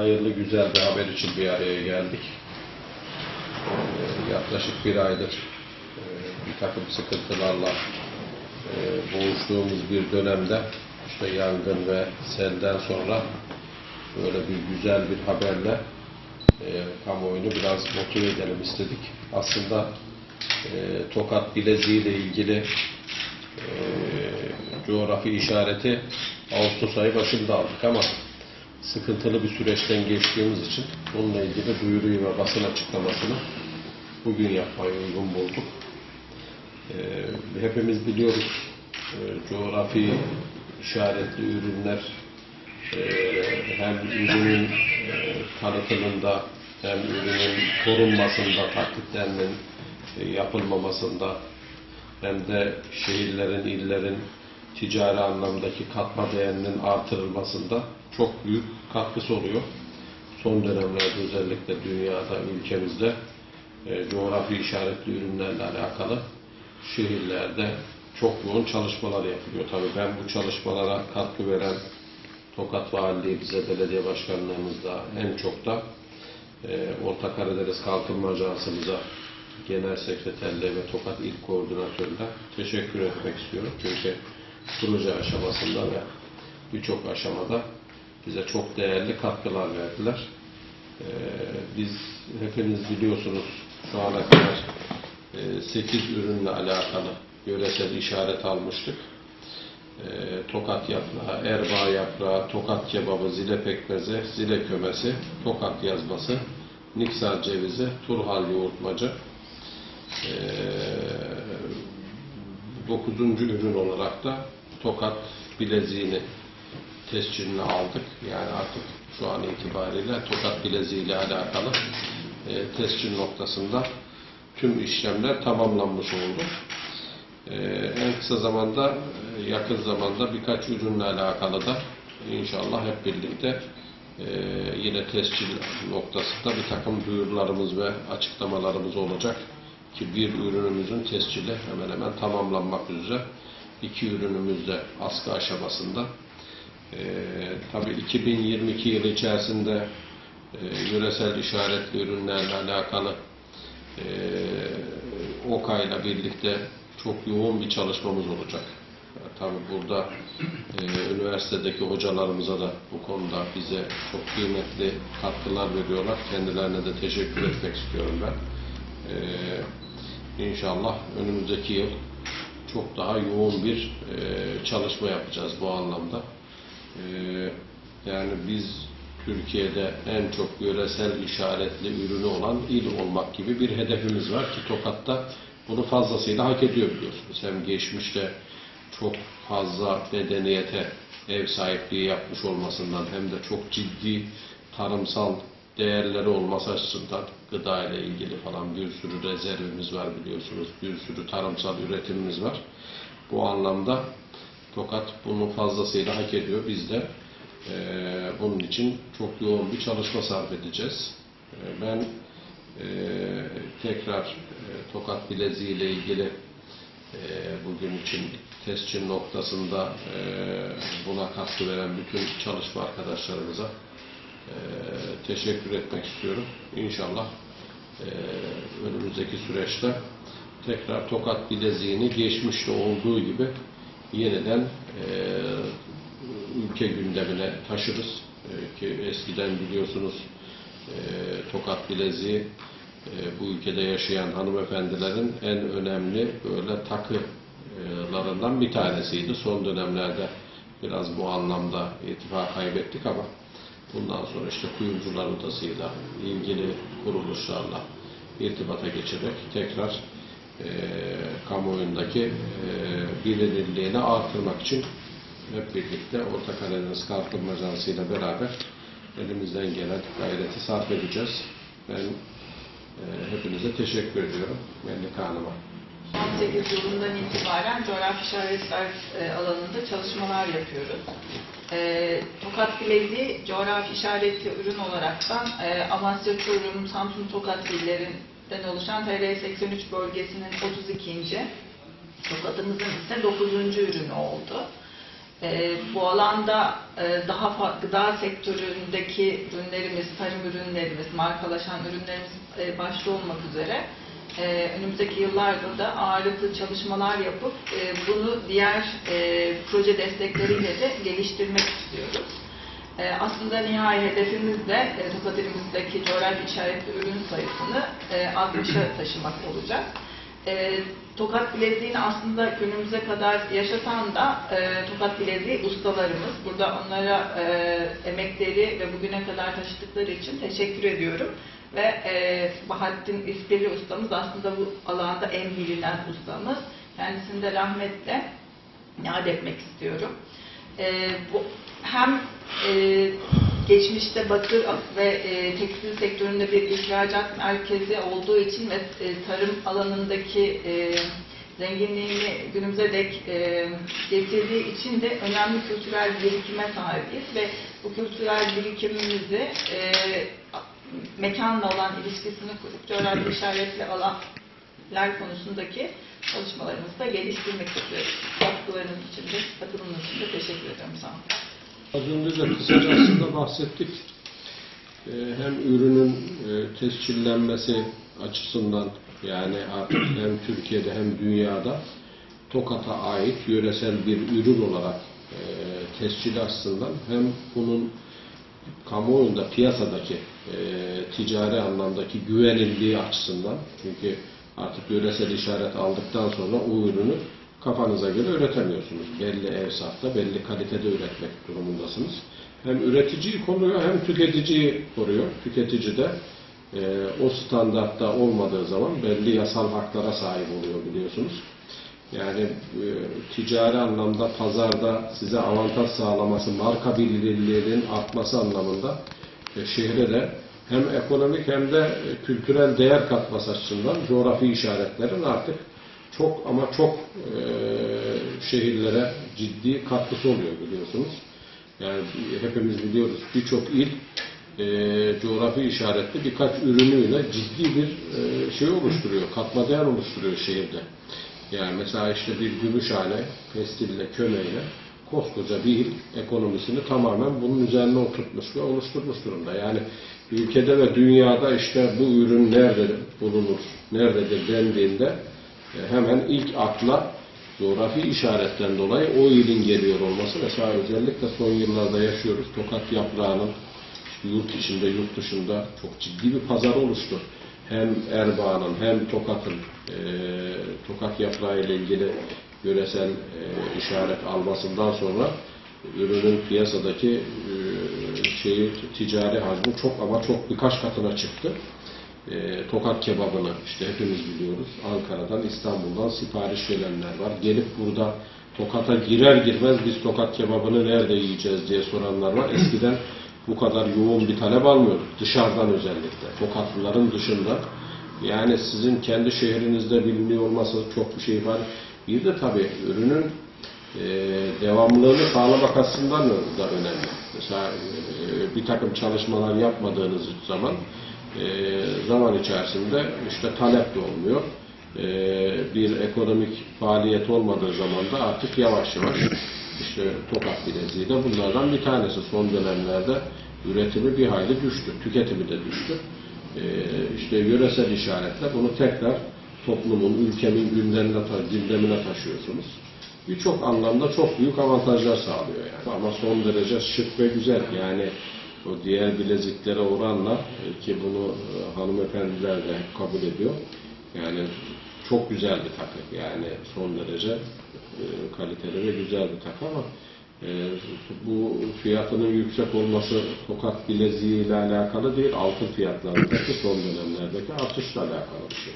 hayırlı güzel bir haber için bir araya geldik. Ee, yaklaşık bir aydır e, bir takım sıkıntılarla e, boğuştuğumuz bir dönemde işte yangın ve selden sonra böyle bir güzel bir haberle e, kamuoyunu biraz motive edelim istedik. Aslında Tokat Bileziği ile ilgili e, coğrafi işareti Ağustos ayı başında aldık ama sıkıntılı bir süreçten geçtiğimiz için bununla ilgili duyuruyu ve basın açıklamasını bugün yapmayı uygun bulduk. Ee, hepimiz biliyoruz e, coğrafi işaretli ürünler e, hem ürünün e, tanıtımında hem ürünün korunmasında, taklitlerinin e, yapılmamasında hem de şehirlerin, illerin ticari anlamdaki katma değerinin artırılmasında çok büyük katkısı oluyor. Son dönemlerde özellikle dünyada, ülkemizde e, coğrafi işaretli ürünlerle alakalı şehirlerde çok yoğun çalışmalar yapılıyor. Tabii ben bu çalışmalara katkı veren Tokat Valiliği bize belediye başkanlığımızda en çok da e, Orta Karadeniz Kalkınma Ajansımıza Genel Sekreterliğe ve Tokat İl Koordinatörü'ne teşekkür etmek istiyorum. Çünkü proje aşamasında ve birçok aşamada bize çok değerli katkılar verdiler. Ee, biz hepiniz biliyorsunuz şu ana kadar 8 ürünle alakalı yöresel işaret almıştık. Ee, tokat yaprağı, erbaa yaprağı, tokat kebabı, zile pekmezi, zile kömesi, tokat yazması, niksar cevizi, turhal yoğurtmacı, ee, dokuzuncu ürün olarak da tokat bileziğini tescilini aldık. Yani artık şu an itibariyle tokat bileziği ile alakalı e, tescil noktasında tüm işlemler tamamlanmış oldu. E, en kısa zamanda, e, yakın zamanda birkaç ürünle alakalı da inşallah hep birlikte e, yine tescil noktasında bir takım duyurularımız ve açıklamalarımız olacak ki bir ürünümüzün tescili hemen hemen tamamlanmak üzere. İki ürünümüz de askı aşamasında. Ee, tabii 2022 yılı içerisinde e, yöresel işaretli ürünlerle alakalı e, OKA ile birlikte çok yoğun bir çalışmamız olacak. E, tabii burada e, üniversitedeki hocalarımıza da bu konuda bize çok kıymetli katkılar veriyorlar. Kendilerine de teşekkür etmek istiyorum ben. Ee, inşallah önümüzdeki yıl çok daha yoğun bir e, çalışma yapacağız bu anlamda. Ee, yani biz Türkiye'de en çok yöresel işaretli ürünü olan il olmak gibi bir hedefimiz var ki Tokat'ta bunu fazlasıyla hak ediyor biliyorsunuz. Hem geçmişte çok fazla medeniyete ev sahipliği yapmış olmasından hem de çok ciddi tarımsal değerleri olması açısından gıda ile ilgili falan bir sürü rezervimiz var biliyorsunuz. Bir sürü tarımsal üretimimiz var. Bu anlamda Tokat bunu fazlasıyla hak ediyor. Biz de e, bunun için çok yoğun bir çalışma sarf edeceğiz. E, ben e, tekrar e, Tokat Bileziği ile ilgili e, bugün için tescil noktasında e, buna katkı veren bütün çalışma arkadaşlarımıza e, teşekkür etmek istiyorum. İnşallah e, önümüzdeki süreçte tekrar Tokat Bileziği'ni geçmişte olduğu gibi yeniden e, ülke gündemine taşırız. E, ki eskiden biliyorsunuz e, Tokat Bileziği e, bu ülkede yaşayan hanımefendilerin en önemli böyle takılarından bir tanesiydi. Son dönemlerde biraz bu anlamda irtifa kaybettik ama bundan sonra işte kuyumcular odasıyla ilgili kuruluşlarla irtibata geçerek tekrar e, kamuoyundaki e, bilinirliğini artırmak için hep birlikte Orta Karadeniz Kalkınma Ajansı ile beraber elimizden gelen gayreti sarf edeceğiz. Ben e, hepinize teşekkür ediyorum. Melike Hanım'a. 18 yılından itibaren coğrafi işaretler e, alanında çalışmalar yapıyoruz. E, Tokat Bileziği coğrafi işaretli ürün olaraktan e, Amasya, Çorum, Samsun, Tokat illerinden oluşan TR 83 bölgesinin 32. Tokat'ımızın ise 9. ürünü oldu. E, bu alanda e, daha gıda sektöründeki ürünlerimiz, tarım ürünlerimiz, markalaşan ürünlerimiz e, başta olmak üzere e, önümüzdeki yıllarda da ağırlıklı çalışmalar yapıp e, bunu diğer e, proje destekleriyle de geliştirmek istiyoruz. E, aslında nihai hedefimiz de e, Tokat ilimizdeki coğrafi işaretli ürün sayısını e, 60'a taşımak olacak. E, Tokat bileziğini aslında günümüze kadar yaşatan da e, Tokat bileziği ustalarımız. Burada onlara e, emekleri ve bugüne kadar taşıdıkları için teşekkür ediyorum. Ve e, Bahattin İspirli ustamız aslında bu alanda en bilinen ustamız. Kendisini de rahmetle yad etmek istiyorum. E, bu, hem e, geçmişte Batı ve e, tekstil sektöründe bir ihracat merkezi olduğu için ve e, tarım alanındaki e, zenginliğini günümüze dek e, getirdiği için de önemli kültürel birikime sahibiz ve bu kültürel birikimimizi e, mekanla olan ilişkisini coğrafi işaretli alanlar konusundaki çalışmalarımızı da geliştirmek istiyoruz. Katkılarınız için de, katılımınız için de teşekkür ediyorum. Sağ olun. Az önce de kısaca aslında bahsettik. Ee, Hem ürünün e, tescillenmesi açısından yani artık hem Türkiye'de hem dünyada Tokat'a ait yöresel bir ürün olarak e, tescili açısından hem bunun kamuoyunda piyasadaki e, ticari anlamdaki güvenildiği açısından çünkü artık yöresel işaret aldıktan sonra o ürünü kafanıza göre üretemiyorsunuz. Belli evsafta, belli kalitede üretmek durumundasınız. Hem üreticiyi koruyor hem tüketiciyi koruyor. Tüketici de e, o standartta olmadığı zaman belli yasal haklara sahip oluyor biliyorsunuz. Yani e, ticari anlamda pazarda size avantaj sağlaması, marka bilinirliğinin artması anlamında e, şehre de hem ekonomik hem de kültürel değer katması açısından coğrafi işaretlerin artık çok ama çok e, şehirlere ciddi katkısı oluyor biliyorsunuz. Yani hepimiz biliyoruz birçok il e, coğrafi işaretli birkaç ürünüyle ciddi bir e, şey oluşturuyor, katma değer oluşturuyor şehirde. Yani mesela işte bir Gümüşhane, Pestil'le, Köme'yle koskoca bir il ekonomisini tamamen bunun üzerine oturtmuş ve oluşturmuş durumda. Yani ülkede ve dünyada işte bu ürün nerede bulunur, nerededir dendiğinde hemen ilk akla coğrafi işaretten dolayı o ilin geliyor olması. Mesela özellikle son yıllarda yaşıyoruz. Tokat yaprağının yurt içinde, yurt dışında çok ciddi bir pazar oluştu. Hem Erbaa'nın hem Tokat'ın e, Tokat yaprağı ile ilgili yöresel e, işaret almasından sonra ürünün piyasadaki e, şeyi ticari hacmi çok ama çok birkaç katına çıktı. E, tokat kebabını işte hepimiz biliyoruz. Ankara'dan, İstanbul'dan sipariş verenler var. Gelip burada Tokat'a girer girmez biz tokat kebabını nerede yiyeceğiz diye soranlar var. Eskiden bu kadar yoğun bir talep almıyorduk. Dışarıdan özellikle. Tokatlıların dışında. Yani sizin kendi şehrinizde biliniyor olması çok bir şey var. Bir de tabii ürünün e, devamlılığını sağlamak açısından da önemli. Mesela e, bir takım çalışmalar yapmadığınız zaman e, zaman içerisinde işte talep de olmuyor. E, bir ekonomik faaliyet olmadığı zaman da artık yavaş yavaş işte tokat bileziği de bunlardan bir tanesi. Son dönemlerde üretimi bir hayli düştü, tüketimi de düştü. E, işte yöresel işaretle bunu tekrar toplumun, ülkenin gündemine, gündemine taşıyorsunuz. Birçok anlamda çok büyük avantajlar sağlıyor yani. Ama son derece şık ve güzel. Yani o diğer bileziklere oranla e, ki bunu e, hanımefendiler de kabul ediyor. Yani çok güzel bir takı. Yani son derece e, kaliteli ve güzel bir takı ama bu fiyatının yüksek olması tokat bileziği ile alakalı değil, altın fiyatlarındaki son dönemlerdeki artışla alakalı bir şey.